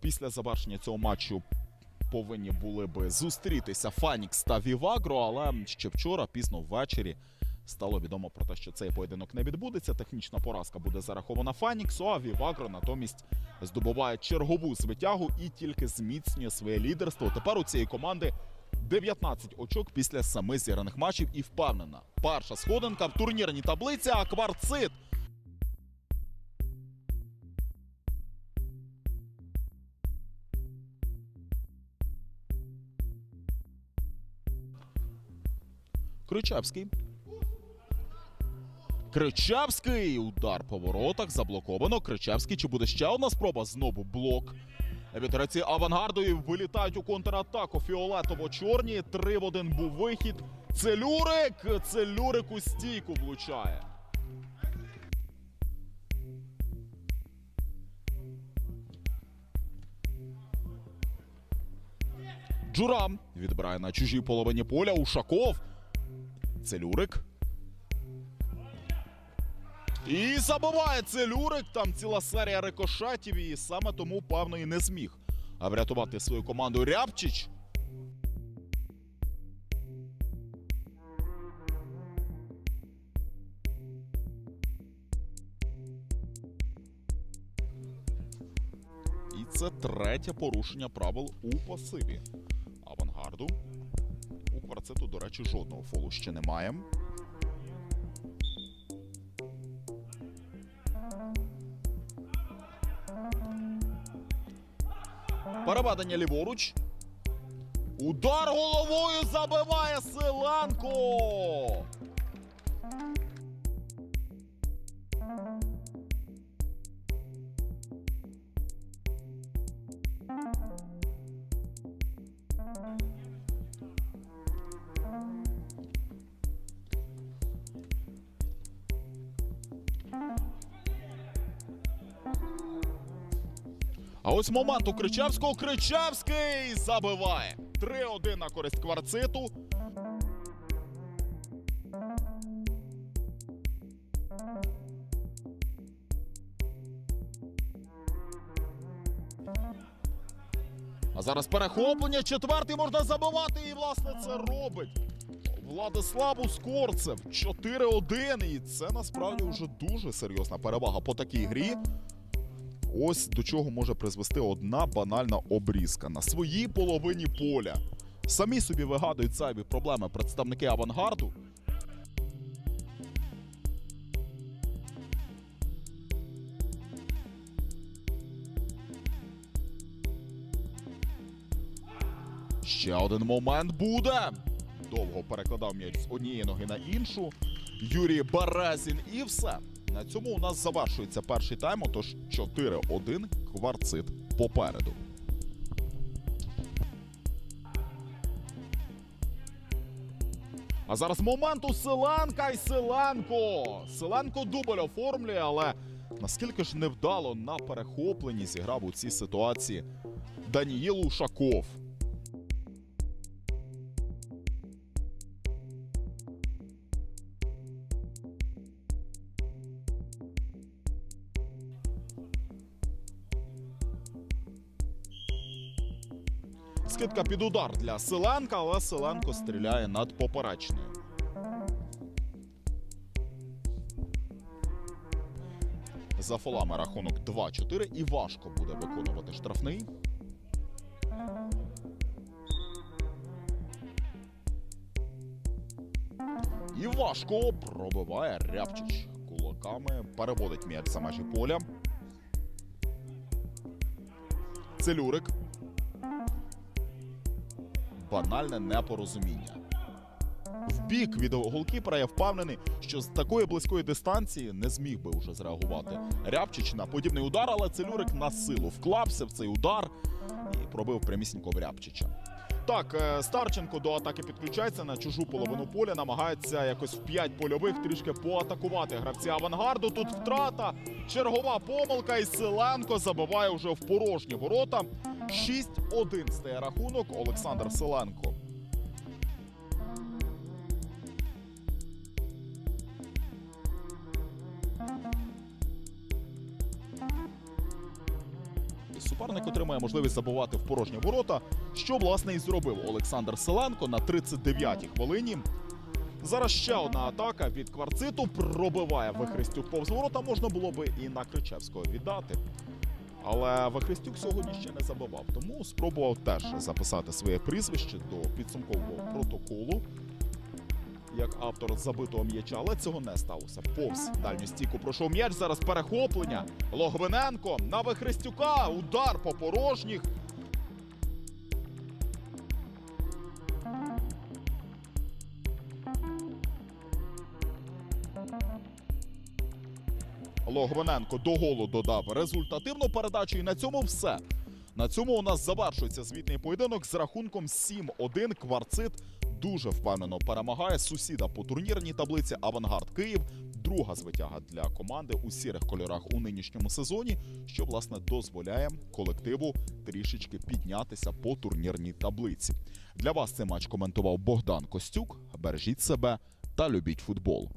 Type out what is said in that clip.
Після завершення цього матчу повинні були би зустрітися Фанікс та Вівагро, але ще вчора, пізно ввечері, стало відомо про те, що цей поєдинок не відбудеться. Технічна поразка буде зарахована Фаніксу, а Вівагро натомість здобуває чергову звитягу і тільки зміцнює своє лідерство. Тепер у цієї команди 19 очок після семи зіграних матчів і впевнена. Перша сходинка в турнірній таблиці, а кварцит Кричевський. Кричевський. Удар по воротах. Заблоковано. Кричевський. Чи буде ще одна спроба? Знову блок. Вітереці авангарду і вилітають у контратаку. Фіолетово-чорні. Три в один був вихід. Целюрик. Целюрик у стійку влучає. Джурам відбирає на чужій половині поля. Ушаков. Целюрик. І забиває Целюрик. Там ціла серія рикошетів. І саме тому, певно, і не зміг врятувати свою команду Рябчич. І це третє порушення правил у пасиві. Авангарду. Кварцету, до речі, жодного фолу ще немає. Переведення ліворуч. Удар головою забиває Силанко. А ось момент у Кричевського. Кричевський забиває. 3-1 на користь кварциту. А зараз перехоплення. Четвертий можна забивати. І, власне, це робить. Владислав Ускорцев 4-1. І це насправді вже дуже серйозна перевага по такій грі. Ось до чого може призвести одна банальна обрізка на своїй половині поля. Самі собі вигадують зайві проблеми представники авангарду. Ще один момент буде. Довго перекладав м'яч з однієї ноги на іншу. Юрій Березін і все. На цьому у нас завершується перший тайм, отож 4-1 кварцит попереду. А зараз момент у Силанка і Силанко. Силанко дубль оформлює, але наскільки ж невдало на перехопленні зіграв у цій ситуації Даніїл Ушаков. Скидка під удар для Силенка, але Силенко стріляє над поперечною. За фолами рахунок 2-4 і важко буде виконувати штрафний. І важко пробиває Рябчич. Кулаками переводить м'яч за межі поля. Целюрик. Банальне непорозуміння. В бік від голкіпера я впевнений, що з такої близької дистанції не зміг би вже зреагувати Рябчич на подібний удар, але Целюрик на силу вклався в цей удар і пробив прямісінько в Рябчича. Так, е, Старченко до атаки підключається на чужу половину поля, намагається якось в п'ять польових трішки поатакувати гравці авангарду. Тут втрата, чергова помилка, і Селенко забиває вже в порожні ворота. 6-1 стає рахунок Олександр Селенко. Суперник отримає можливість забувати в порожні ворота, що власне і зробив Олександр Селенко на 39-й хвилині. Зараз ще одна атака від кварциту пробиває Вихрестюк повз ворота. Можна було би і на Кричевського віддати. Але Вихрестюк сьогодні ще не забивав, тому спробував теж записати своє прізвище до підсумкового протоколу як автор забитого м'яча, але цього не сталося. Повз дальню стійку пройшов м'яч. Зараз перехоплення. Логвиненко на Вихрестюка. Удар по порожніх. Логвиненко до голу додав результативну передачу. І на цьому все. На цьому у нас завершується звітний поєдинок з рахунком 7-1. Кварцит дуже впевнено перемагає сусіда по турнірній таблиці Авангард Київ. Друга звитяга для команди у сірих кольорах у нинішньому сезоні, що власне дозволяє колективу трішечки піднятися по турнірній таблиці. Для вас цей матч коментував Богдан Костюк. Бережіть себе та любіть футбол.